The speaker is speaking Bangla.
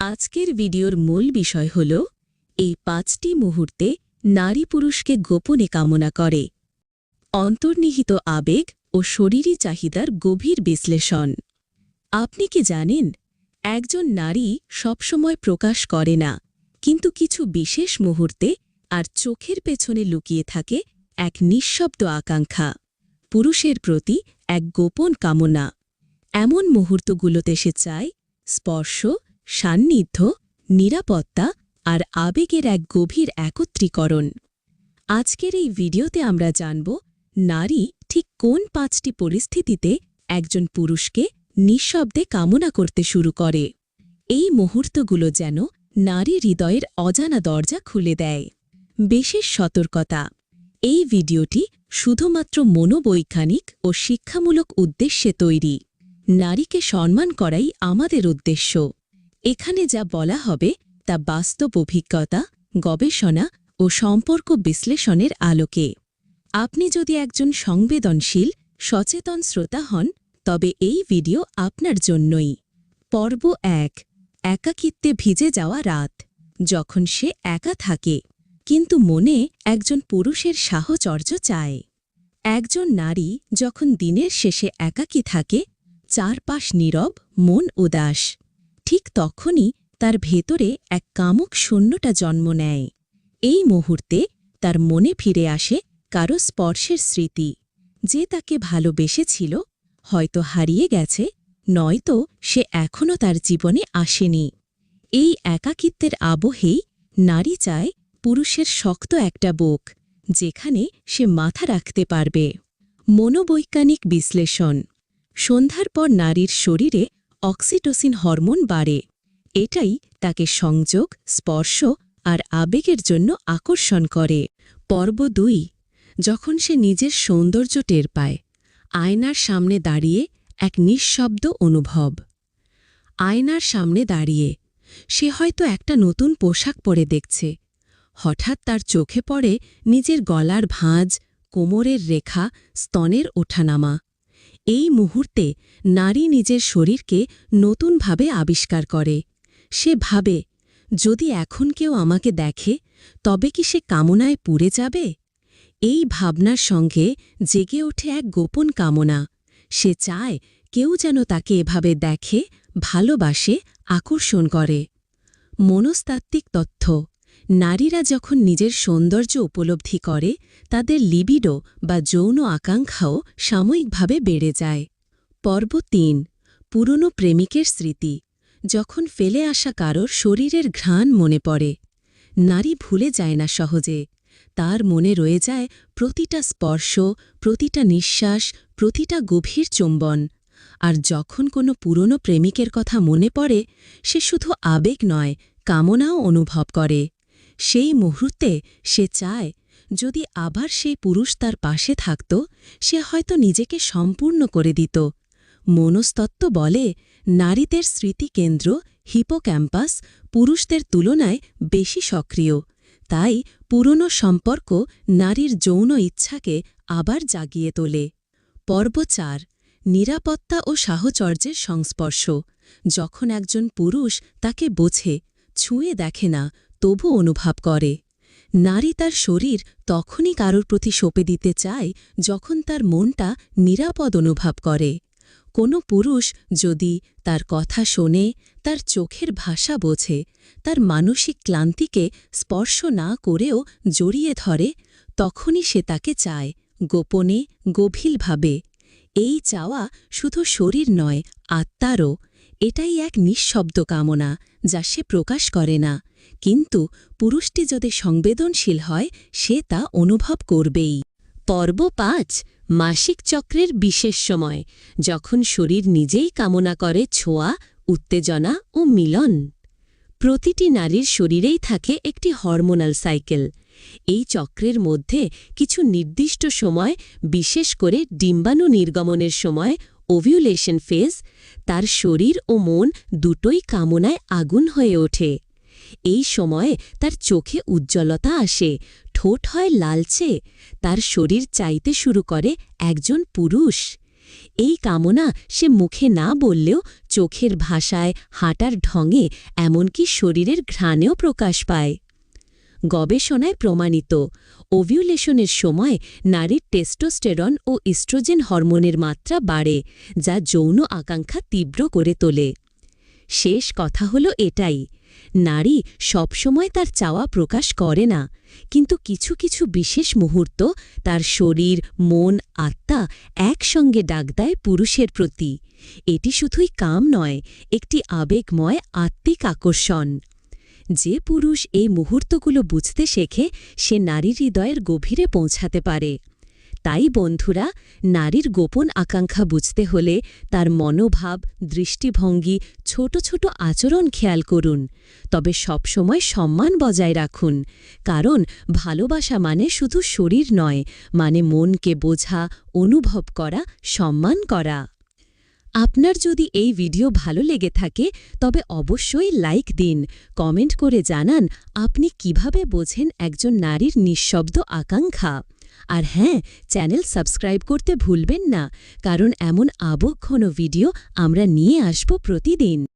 আজকের ভিডিওর মূল বিষয় হল, এই পাঁচটি মুহূর্তে নারী পুরুষকে গোপনে কামনা করে। অন্তর্নিহিত আবেগ ও শরীরী চাহিদার গভীর বিশ্লেষণ। আপনি কি জানেন, একজন নারী সবসময় প্রকাশ করে না, কিন্তু কিছু বিশেষ মুহূর্তে আর চোখের পেছনে লুকিয়ে থাকে এক নিঃশব্দ আকাঙ্ক্ষা। পুরুষের প্রতি এক গোপন কামনা। এমন মুহূর্তগুলোতে সে চায়, স্পর্শ সান্নিধ্য, নিরাপত্তা আর আবেগের এক গভীর একত্রীকরণ। আজকের এই ভিডিওতে আমরা জানব, নারী ঠিক কোন পাঁচটি পরিস্থিতিতে একজন পুরুষকে নিঃশব্দে কামনা করতে শুরু করে। এই মুহূর্তগুলো যেন নারী হৃদয়ের অজানা দরজা খুলে দেয়। বিশেষ সতর্কতা, এই ভিডিওটি শুধুমাত্র মনোবৈজ্ঞানিক ও শিক্ষামূলক উদ্দেশ্যে তৈরি। নারীকে সম্মান করাই আমাদের উদ্দেশ্য। এখানে যা বলা হবে তা বাস্তব অভিজ্ঞতা, গবেষণা ও সম্পর্ক বিশ্লেষণের আলোকে। আপনি যদি একজন সংবেদনশীল, সচেতন শ্রোতা হন, তবে এই ভিডিও আপনার জন্যই। পর্ব এক, একাকিত্বে ভিজে যাওয়া রাত। যখন সে একা থাকে, কিন্তু মনে একজন পুরুষের সাহচর্য চায়। একজন নারী যখন দিনের শেষে একাকী থাকে, চারপাশ নীরব, মন উদাস। ঠিক তখনই তার ভেতরে এক কামুক শূন্যটা জন্ম নেয়। এই মুহূর্তে তার মনে ফিরে আসে কারও স্পর্শের স্মৃতি। যে তাকে ভালোবেসেছিল, হয়তো হারিয়ে গেছে, নয়তো সে এখনও তার জীবনে আসেনি। এই একাকিত্বের আবহেই নারী চায় পুরুষের শক্ত একটা বুক, যেখানে সে মাথা রাখতে পারবে। মনোবৈজ্ঞানিক বিশ্লেষণ। সন্ধ্যার পর নারীর শরীরে অক্সিটোসিন হরমোন বাড়ে। এটাই তাকে সংযোগ, স্পর্শ আর আবেগের জন্য আকর্ষণ করে। পর্ব দুই, যখন সে নিজের সৌন্দর্য টের পায়, আয়নার সামনে দাঁড়িয়ে এক নিঃশব্দ অনুভব। আয়নার সামনে দাঁড়িয়ে সে হয়তো একটা নতুন পোশাক পরে দেখছে। হঠাৎ তার চোখে পড়ে নিজের গলার ভাঁজ, কোমরের রেখা, স্তনের ওঠানামা। এই মুহূর্তে নারী নিজের শরীরকে নতুনভাবে আবিষ্কার করে। সে ভাবে, যদি এখন কেউ আমাকে দেখে, তবে কি সে কামনায় পুড়ে যাবে? এই ভাবনার সঙ্গে জেগে ওঠে এক গোপন কামনা। সে চায় কেউ যেন তাকে এভাবে দেখে, ভালোবাসে, আকর্ষণ করে। মনস্তাত্ত্বিক তথ্য নারীরা যখন নিজের সৌন্দর্য উপলব্ধি করে, তাদের লিবিডো বা যৌন আকাঙ্ক্ষাও সাময়িকভাবে বেড়ে যায়। পর্ব তিন, পুরনো প্রেমিকের স্মৃতি। যখন ফেলে আসা কারোর শরীরের ঘ্রাণ মনে পড়ে, নারী ভুলে যায় না সহজে। তার মনে রয়ে যায় প্রতিটা স্পর্শ, প্রতিটা নিঃশ্বাস, প্রতিটা গভীর চুম্বন। আর যখন কোনো পুরনো প্রেমিকের কথা মনে পড়ে, সে শুধু আবেগ নয়, কামনাও অনুভব করে। সেই মুহূর্তে সে চায়, যদি আবার সেই পুরুষ তার পাশে থাকত, সে হয়তো নিজেকে সম্পূর্ণ করে দিত। মনস্তত্ত্ব বলে, নারীদের স্মৃতিকেন্দ্র, হিপোক্যাম্পাস, পুরুষদের তুলনায় বেশি সক্রিয়। তাই পুরনো সম্পর্ক নারীর যৌন ইচ্ছাকে আবার জাগিয়ে তোলে। পর্ব চার, নিরাপত্তা ও সাহচর্যের সংস্পর্শ। যখন একজন পুরুষ তাকে বোঝে, ছুঁয়ে দেখে না তবু অনুভব করে। নারী তার শরীর তখনই কারোর প্রতি সঁপে দিতে চায় যখন তার মনটা নিরাপদ অনুভব করে। কোনো পুরুষ যদি তার কথা শোনে, তার চোখের ভাষা বোঝে, তার মানসিক ক্লান্তিকে স্পর্শ না করেও জড়িয়ে ধরে, তখনই সে তাকে চায় গোপনে, গভীরভাবে। এই চাওয়া শুধু শরীর নয়, আত্মারও। এটাই এক নিঃশব্দ কামনা। যা সে প্রকাশ করে না। কিন্তু পুরুষটি যদি সংবেদনশীল হয়, সে তা অনুভব করবেই। পর্ব পাঁচ, মাসিক চক্রের বিশেষ সময়, যখন শরীর নিজেই কামনা করে ছোঁয়া, উত্তেজনা ও মিলন। প্রতিটি নারীর শরীরেই থাকে একটি হরমোনাল সাইকেল। এই চক্রের মধ্যে কিছু নির্দিষ্ট সময়, বিশেষ করে ডিম্বাণু নির্গমনের সময় ওভিউলেশন ফেজ তার শরীর ও মন দুটোই কামনায় আগুন হয়ে ওঠে। এই সময়ে তার চোখে উজ্জ্বলতা আসে, ঠোঁট হয় লালচে, তার শরীর চাইতে শুরু করে একজন পুরুষ। এই কামনা সে মুখে না বললেও চোখের ভাষায়, হাঁটার ঢঙে, এমনকি শরীরের ঘ্রাণেও প্রকাশ পায়। গবেষণায় প্রমাণিত। ওভিউলেশনের সময় নারীর টেস্টোস্টেরন ও ইস্ট্রোজেন হরমোনের মাত্রা বাড়ে, যা যৌন আকাঙ্ক্ষা তীব্র করে তোলে। শেষ কথা হল এটাই, নারী সবসময় তার চাওয়া প্রকাশ করে না, কিন্তু কিছু কিছু বিশেষ মুহূর্ত তার শরীর, মন, আত্মা একসঙ্গে ডাক দেয় পুরুষের প্রতি। এটি শুধুই কাম নয়, একটি আবেগময় আত্মিক আকর্ষণ। যে পুরুষ এই মুহূর্তগুলো বুঝতে শেখে, সে নারীর হৃদয়ের গভীরে পৌঁছাতে পারে। তাই বন্ধুরা, নারীর গোপন আকাঙ্ক্ষা বুঝতে হলে তার মনোভাব, দৃষ্টিভঙ্গি, ছোট ছোট আচরণ খেয়াল করুন। তবে সবসময় সম্মান বজায় রাখুন। কারণ ভালোবাসা মানে শুধু শরীর নয় মানে মনকে বোঝা, অনুভব করা, সম্মান করা। আপনার যদি এই ভিডিও ভালো লেগে থাকে, তবে অবশ্যই লাইক দিন। কমেন্ট করে জানান, আপনি কীভাবে বোঝেন একজন নারীর নিঃশব্দ আকাঙ্ক্ষা? আর হ্যাঁ চ্যানেল সাবস্ক্রাইব করতে ভুলবেন না, কারণ এমন আবক্ষণ ভিডিও আমরা নিয়ে আসব প্রতিদিন।